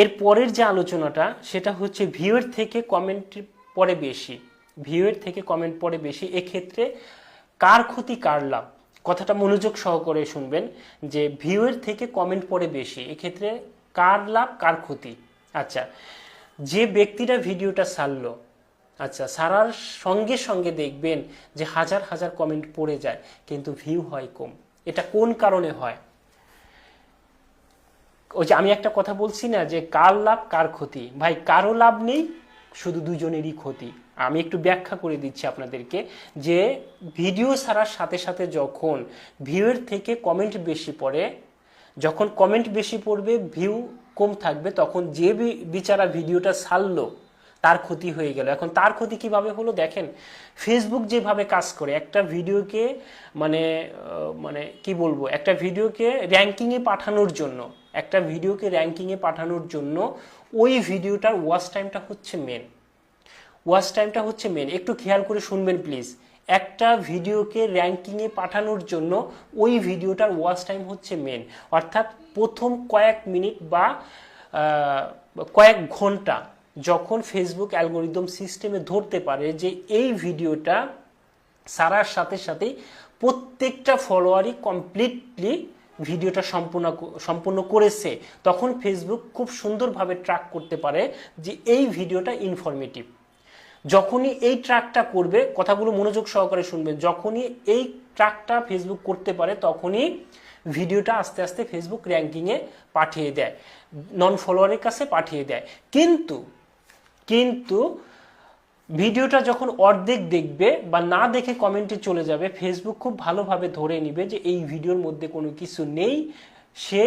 এর পরের যে আলোচনাটা, সেটা হচ্ছে ভিউয়ের থেকে কমেন্ট পরে বেশি। ভিউয়ের থেকে কমেন্ট পরে বেশি। এক্ষেত্রে কার ক্ষতি, কার লাভ? কথাটা মনোযোগ সহকারে শুনবেন যে ভিউয়ের থেকে কমেন্ট পড়ে বেশি। এক্ষেত্রে কার লাভ, কার ক্ষতি? আচ্ছা যে ব্যক্তিটা ভিডিওটা সারলো আচ্ছা সারার সঙ্গে সঙ্গে দেখবেন যে হাজার হাজার কমেন্ট পড়ে যায়, কিন্তু ভিউ হয় কম। এটা কোন কারণে হয়? ওই যে আমি একটা কথা বলছি না যে কার লাভ, কার ক্ষতি? ভাই, কারও লাভ নেই, শুধু দুজনেরই ক্ষতি। আমি একটু ব্যাখ্যা করে দিচ্ছি আপনাদেরকে যে ভিডিও ছাড়ার সাথে সাথে যখন ভিউয়ের থেকে কমেন্ট বেশি পড়ে, যখন কমেন্ট বেশি পড়বে, ভিউ কম থাকবে, তখন যে বিচারা ভিডিওটা ছাড়লো তার ক্ষতি হয়ে গেল। এখন তার ক্ষতি কীভাবে হলো দেখেন ফেসবুক যেভাবে কাজ করে, একটা ভিডিওকে মানে মানে কি বলব, একটা ভিডিওকে র্যাঙ্কিংয়ে পাঠানোর জন্য, একটা ভিডিওকে র্যাঙ্কিংয়ে পাঠানোর জন্য ওই ভিডিওটার ওয়াচ টাইমটা হচ্ছে মেন ওয়াচ টাইমটা হচ্ছে মেন একটু খেয়াল করে শুনবেন প্লিজ একটা ভিডিওকে র্যাঙ্কিংয়ে পাঠানোর জন্য ওই ভিডিওটার ওয়াচ টাইম হচ্ছে মেন অর্থাৎ প্রথম কয়েক মিনিট বা কয়েক ঘণ্টা যখন ফেসবুক অ্যালগোরিদম সিস্টেমে ধরতে পারে যে এই ভিডিওটা সারার সাথে সাথেই প্রত্যেকটা ফলোয়ারই কমপ্লিটলি ভিডিওটা সম্পূর্ণ সম্পূর্ণ করেছে, তখন ফেসবুক খুব সুন্দরভাবে ট্র্যাক করতে পারে যে এই ভিডিওটা ইনফরমেটিভ যখনই এই ট্র্যাকটা করবে, কথাগুলো মনোযোগ সহকারে শুনবেন যখনই এই ট্র্যাকটা ফেসবুক করতে পারে, তখনই ভিডিওটা আস্তে আস্তে ফেসবুক র্যাঙ্কিংয়ে পাঠিয়ে দেয় নন ফলোয়ারের কাছে পাঠিয়ে দেয়। কিন্তু কিন্তু ভিডিওটা যখন অর্ধেক দেখবে বা না দেখে কমেন্টে চলে যাবে ফেসবুক খুব ভালোভাবে ধরে নিবে যে এই ভিডিওর মধ্যে কোনো কিছু নেই। সে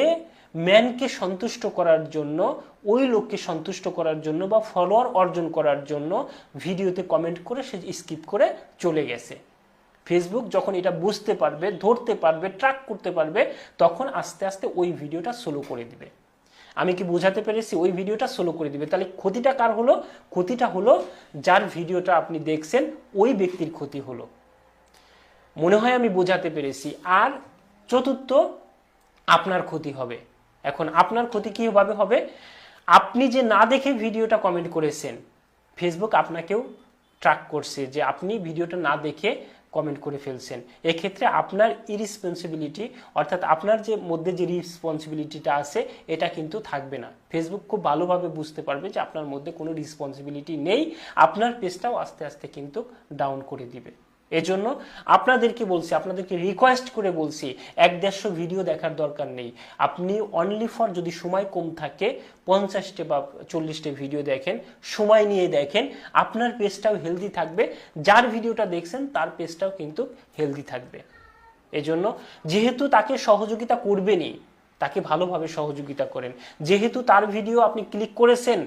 ম্যানকে সন্তুষ্ট করার জন্য, ওই লোককে সন্তুষ্ট করার জন্য বা ফলোয়ার অর্জন করার জন্য ভিডিওতে কমেন্ট করে সে স্কিপ করে চলে গেছে। ফেসবুক যখন এটা বুঝতে পারবে, ধরতে পারবে ট্র্যাক করতে পারবে, তখন আস্তে আস্তে ওই ভিডিওটা স্লো করে দিবে। আমি কি বোঝাতে পেরেছি? ওই ভিডিওটা স্লো করে দিবে। তাহলে ক্ষতিটা কার হলো? ক্ষতিটা হলো যার ভিডিওটা আপনি দেখছেন, ওই ব্যক্তির ক্ষতি হলো। মনে হয় আমি বোঝাতে পেরেছি। আর চতুর্থ, আপনার ক্ষতি হবে। এখন আপনার ক্ষতি কীভাবে হবে? আপনি যে না দেখে ভিডিওটা কমেন্ট করেছেন ফেসবুক আপনাকেও ট্র্যাক করছে যে আপনি ভিডিওটা না দেখে কমেন্ট করে ফেলছেন। এক্ষেত্রে আপনার ইরেসপন্সিবিলিটি অর্থাৎ আপনার যে মধ্যে যে রিসপন্সিবিলিটিটা আছে, এটা কিন্তু থাকবে না। ফেসবুক খুব ভালোভাবে বুঝতে পারবে যে আপনার মধ্যে কোনো রেসপন্সিবিলিটি নেই। আপনার পেজটাও আস্তে আস্তে কিন্তু ডাউন করে দিবে। এজন্য আপনাদেরকে বলছি, আপনাদেরকে রিকোয়েস্ট করে বলছি, এক দেড়শো ভিডিও দেখার দরকার নেই। আপনি অনলি ফর যদি সময় কম থাকে, পঞ্চাশটে বা চল্লিশটে ভিডিও দেখেন, সময় নিয়ে দেখেন, আপনার পেজটাও হেলদি থাকবে। যার ভিডিওটা দেখছেন, তার পেজটাও কিন্তু হেলদি থাকবে। এজন্য যেহেতু তাকে সহযোগিতা করবেনই, তাকে ভালোভাবে সহযোগিতা করেন। যেহেতু তার ভিডিও আপনি ক্লিক করেছেন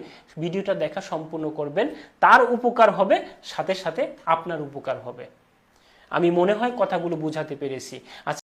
ভিডিওটা দেখা সম্পূর্ণ করবেন, তার উপকার হবে, সাথে সাথে আপনার উপকার হবে। আমি মনে হয় কথাগুলো বুঝাতে পেরেছি। আচ্ছা